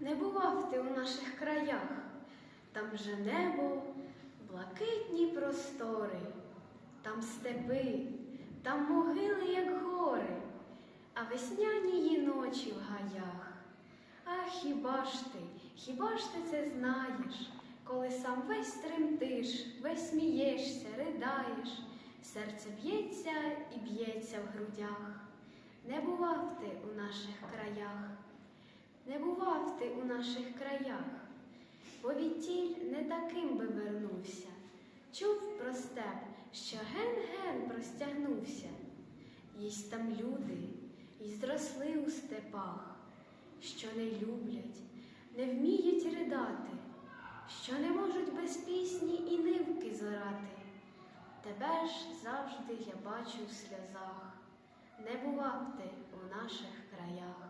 Не бував ти у наших краях, там же небо, блакитні простори, там степи, там могили, як гори, а весняні її ночі в гаях. А хіба ж ти, хіба ж ти це знаєш, коли сам весь тремтиш, весь смієшся, ридаєш, серце б'ється і б'ється в грудях. Не бував ти у наших краях, не бував у наших краях, бо відтіль не таким би вернувся. Чув про степ, що ген-ген простягнувся. Єсть там люди, і зросли у степах, що не люблять, не вміють ридати, що не можуть без пісні і нивки зорати. Тебе ж завжди я бачу в сльозах, не бував ти у наших краях.